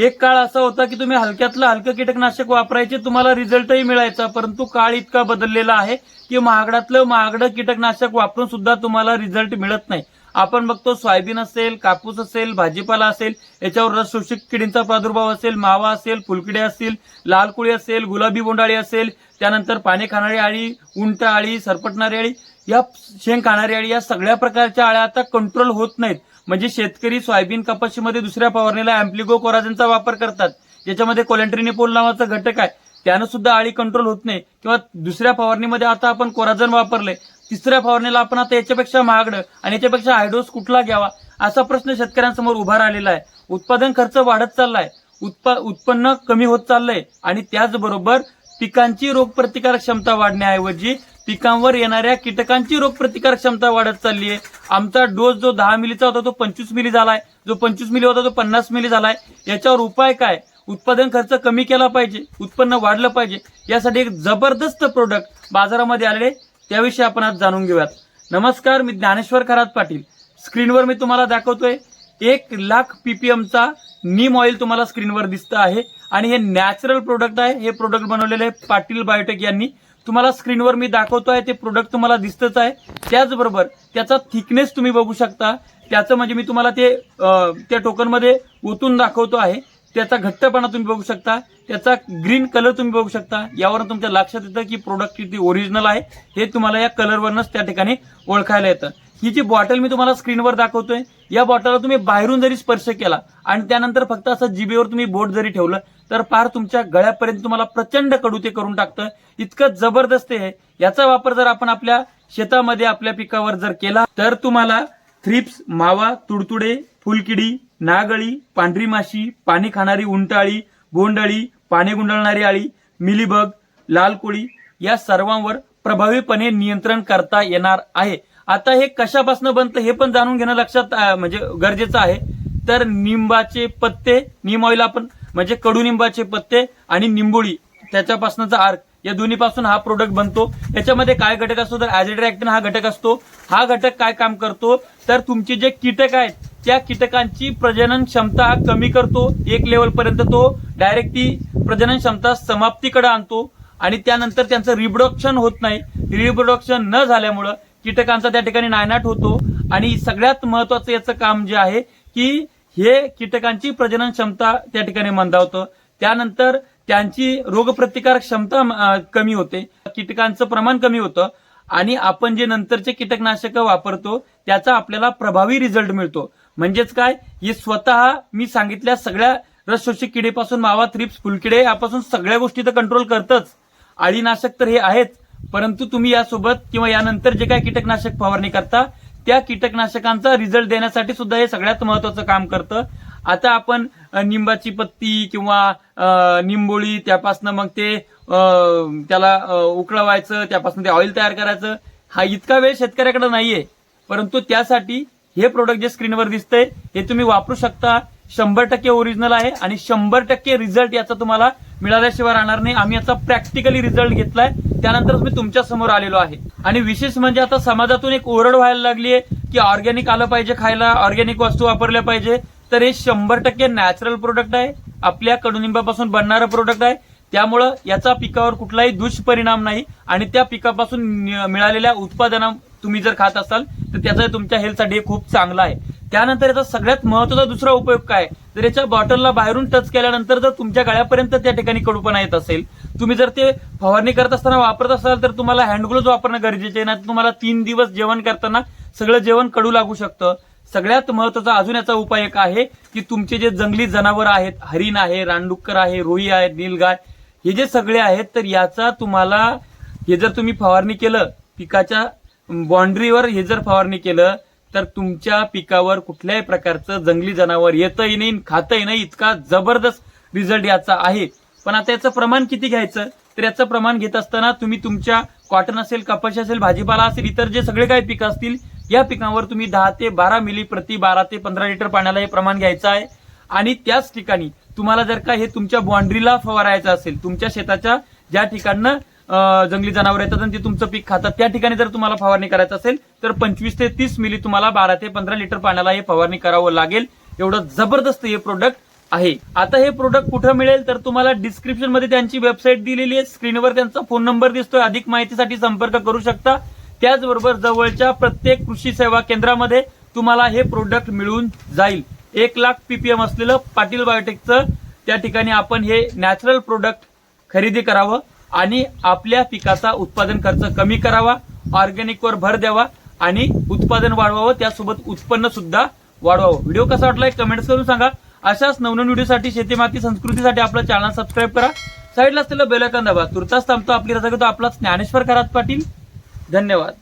एक काळ असा होता की तुम्ही हलक्यातलं हलकं कीटकनाशक वापरायचे तुम्हाला रिझल्टही मिळायचा परंतु काळ इतका बदललेला आहे की महागडातलं महागडं कीटकनाशक वापरून सुद्धा तुम्हाला रिझल्ट मिळत नाही. आपण बघतो सोयाबीन असेल कापूस असेल भाजीपाला असेल याच्यावर रस शोषक किडींचा प्रादुर्भाव असेल मावा असेल फुलकिडे असतील लाल कुळी असेल गुलाबी बोंडाळी असेल त्यानंतर पाने खाणारी आळी उंट आळी सरपटणारी आळी या शेंग खाणारी आळी या सगळ्या प्रकारच्या आळ्या आता कंट्रोल होत नाहीत. म्हणजे शेतकरी सोयाबीन कपाशीमध्ये दुसऱ्या फवारणीला अँप्लिगो कोराजनचा वापर करतात. ज्याच्यामध्ये कोलेंट्रिनिपोल नावाचा घटक आहे. त्यानं सुद्धा आळी कंट्रोल होत नाही. किंवा दुसऱ्या फवारणीमध्ये आता आपण कोराजन वापरले. तिसऱ्या फवारणीला आपण आता याच्यापेक्षा महागडं आणि याच्यापेक्षा हायडोस कुठला घ्यावा? असा प्रश्न शेतकऱ्यांसमोर उभा राहिलेला आहे. उत्पादन खर्च वाढत चाललाय. उत्पा उत्पन्न कमी होत चाललंय. आणि त्याचबरोबर पिकांची रोगप्रतिकारक क्षमता वाढण्याऐवजी पिकांवर येणाऱ्या कीटकांची रोगप्रतिकार क्षमता वाढत चालली आहे आमचा डोस जो दहा मिलीचा होता तो पंचवीस मिली झालाय. जो पंचवीस मिली होता तो पन्नास मिली झालाय. याच्यावर उपाय काय? उत्पादन खर्च कमी केला पाहिजे उत्पन्न वाढलं पाहिजे. यासाठी एक जबरदस्त प्रोडक्ट बाजारामध्ये आलेले त्याविषयी आपण आज जाणून घेऊयात. नमस्कार मी ज्ञानेश्वर खरात पाटील. स्क्रीनवर मी तुम्हाला दाखवतोय एक लाख पीपीएमचा नीम ऑइल तुम्हाला स्क्रीनवर दिसतं आहे. आणि हे नॅचरल प्रोडक्ट आहे. हे प्रोडक्ट बनवलेले आहे पाटील बायोटेक यांनी. तुम्हाला स्क्रीनवर मी दाखवतोय ते प्रोडक्ट तुम्हाला दिसतच आहे. त्याचबरोबर त्याचा थिकनेस तुम्ही बघू शकता. त्याचं म्हणजे मी तुम्हाला ते त्या टोकनमध्ये ओतून दाखवतो आहे. त्याचा घट्टपणा तुम्ही बघू शकता. त्याचा ग्रीन कलर तुम्ही बघू शकता. यावरून तुमच्या लक्षात येतं की प्रोडक्ट किती ओरिजिनल आहे. हे तुम्हाला या कलरवरनच त्या ठिकाणी ओळखायला येतं. ही जी बॉटल मी तुम्हाला स्क्रीनवर दाखवतोय या बॉटलला तुम्ही बाहेरून जरी स्पर्श केला आणि त्यानंतर फक्त असं जिबेवर तुम्ही बोट जरी ठेवलं तर पार तुमच्या गळ्यापर्यंत तुम्हाला प्रचंड कडू ते करून टाकतं. इतकं जबरदस्त आहे याचा वापर जर आपण आपल्या शेतामध्ये आपल्या पिकावर जर केला तर तुम्हाला थ्रिप्स मावा तुडतुडे फुलकिडी नागळी पांढरी माशी पाणी खाणारी उंटाळी बोंडळी पाणी गुंडळणारी आळी मिलीबग लाल कोळी या सर्वांवर प्रभावीपणे नियंत्रण करता येणार आहे. आता हे कशापासून बनतं हे पण जाणून घेणं लक्षात म्हणजे गरजेचं आहे. तर निंबाचे पत्ते निम ऑइल आपण म्हणजे कडुनिंबाचे पत्ते आणि निंबोळी त्याच्यापासूनचा आर्क या दोन्हीपासून हा प्रोडक्ट बनतो. याच्यामध्ये काय घटक असतो? तर ऍजिड्रॅक्टिन हा घटक असतो. हा घटक काय काम करतो? तर तुमचे जे कीटक आहेत त्या कीटकांची प्रजनन क्षमता कमी करतो. एक लेवलपर्यंत तो डायरेक्ट ती प्रजनन क्षमता समाप्तीकडे आणतो. आणि त्यानंतर त्यांचं रिप्रोडक्शन होत नाही. रिप्रोडक्शन न झाल्यामुळं कीटकांचा त्या ठिकाणी नायनाट होतो. आणि सगळ्यात महत्वाचं याचं काम जे आहे की हे कीटकांची प्रजनन क्षमता त्या ठिकाणी मंदावतं. त्यानंतर त्यांची रोगप्रतिकारक क्षमता कमी होते. कीटकांचं प्रमाण कमी होतं. आणि आपण जे नंतरचे कीटकनाशकं वापरतो त्याचा आपल्याला प्रभावी रिझल्ट मिळतो. म्हणजेच काय? हे स्वतः मी सांगितल्या सगळ्या रसशोषक किडेपासून मावा थ्रिप्स फुलकिडे यापासून सगळ्या गोष्टी तर कंट्रोल करतच. अळीनाशक तर हे आहेच. परंतु तुम्ही यासोबत किंवा यानंतर जे काय कीटकनाशक फवारणी करता त्या कीटकनाशकांचा रिझल्ट देण्यासाठी सुद्धा हे सगळ्यात महत्वाचं काम करतं. आता आपण निंबाची पत्ती किंवा निंबोळी त्यापासनं मग ते त्याला उकळवायचं त्यापासून ते ऑइल तयार करायचं. हा इतका वेळ शेतकऱ्याकडे नाहीये. परंतु त्यासाठी हे प्रोडक्ट जे स्क्रीनवर दिसतंय हे तुम्ही वापरू शकता. शंभर टक्के ओरिजिनल आहे आणि शंभर टक्के रिझल्ट याचा तुम्हाला मिळाल्याशिवाय राहणार नाही. आम्ही याचा प्रॅक्टिकली रिझल्ट घेतलाय. त्यानंतरच मी तुमच्यासमोर आलेलो आहे. आणि विशेष म्हणजे आता समाजातून एक ओरड व्हायला लागली आहे की ऑर्गॅनिक आलं पाहिजे खायला ऑर्गॅनिक वस्तू वापरल्या पाहिजे. तर हे शंभर टक्के नॅचरल प्रोडक्ट आहे. आपल्या कडुनिंबापासून बनणारं प्रोडक्ट आहे. त्यामुळं याचा पिकावर कुठलाही दुष्परिणाम नाही. आणि त्या पिकापासून मिळालेल्या उत्पादना तुम्ही जर खात असाल तर त्याचा तुमच्या हेल्थसाठी हे खूप चांगला आहे. त्यानंतर याचा सगळ्यात महत्त्वाचा दुसरा उपयोग काय? तर याच्या बॉटलला बाहेरून टच केल्यानंतर जर तुमच्या गळ्यापर्यंत त्या ठिकाणी कडूपणा येत असेल तुम्ही जर ते फवारणी करत असताना वापरत असाल तर तुम्हाला हँडग्लोव्ह वापरणं गरजेचे आहे. नाही तुम्हाला तीन दिवस जेवण करताना सगळं जेवण कडू लागू शकतं. सगळ्यात महत्त्वाचा अजून याचा उपाय एक आहे की तुमचे जे जंगली जनावर आहेत हरिण आहे रानडुक्कर आहे रोही आहे नीलगाय हे जे सगळे आहेत तर याचा तुम्हाला हे जर तुम्ही फवारणी केलं पिकाच्या बाउंड्रीवर हे जर फवारणी केलं तर तुमच्या पिकावर कुठल्याही प्रकारचं जंगली जनावर येतही नाही खातही नाही इतका जबरदस्त रिझल्ट याचा आहे. पण आता याचं प्रमाण किती घ्यायचं? तर याचं प्रमाण घेत असताना तुम्ही तुमच्या कॉटन असेल कपाशी असेल भाजीपाला असेल इतर जे सगळे काही पिकं असतील या पिकांवर तुम्ही दहा ते बारा मिली प्रति बारा ते पंधरा लिटर पाण्याला हे प्रमाण घ्यायचं आहे. आणि त्याच ठिकाणी तुम्हाला जर का हे तुमच्या बाँड्रीला फवारायचं असेल तुमच्या शेताच्या ज्या ठिकाणनं जंगली जनावर येतात आणि ते तुमचं पीक खातात. त्या ठिकाणी जर तुम्हाला फवारणी करायचं असेल तर पंचवीस ते तीस मिली तुम्हाला बारा ते पंधरा लिटर पाण्याला हे फवारणी करावं लागेल. एवढं जबरदस्त हे प्रोडक्ट आहे. आता हे प्रोडक्ट कुठं मिळेल तर तुम्हाला डिस्क्रिप्शनमध्ये त्यांची वेबसाईट दिलेली आहे. स्क्रीनवर त्यांचा फोन नंबर दिसतोय. अधिक माहितीसाठी संपर्क करू शकता. त्याचबरोबर जवळच्या प्रत्येक कृषी सेवा केंद्रामध्ये तुम्हाला हे प्रोडक्ट मिळून जाईल. एक लाख पीपीएम असलेलं पाटील बायोटेकचं त्या ठिकाणी आपण हे नॅचरल प्रोडक्ट खरेदी करावं. आणि आपल्या पिकाचा उत्पादन खर्च कमी करावा ऑर्गॅनिकवर भर द्यावा आणि उत्पादन वाढवावं त्यासोबत उत्पन्न सुद्धा वाढवावं. व्हिडिओ कसा वाटला कमेंट्स करून सांगा. अशाच नवनवीन व्हिडिओसाठी शेतीमाती संस्कृतीसाठी आपला चॅनल सबस्क्राईब करा. साईडला असलेलं बेलकन दाबा. तुर्तास थांबतो आपली रजा घेतो. आपला ज्ञानेश्वर करात पाटील. धन्यवाद.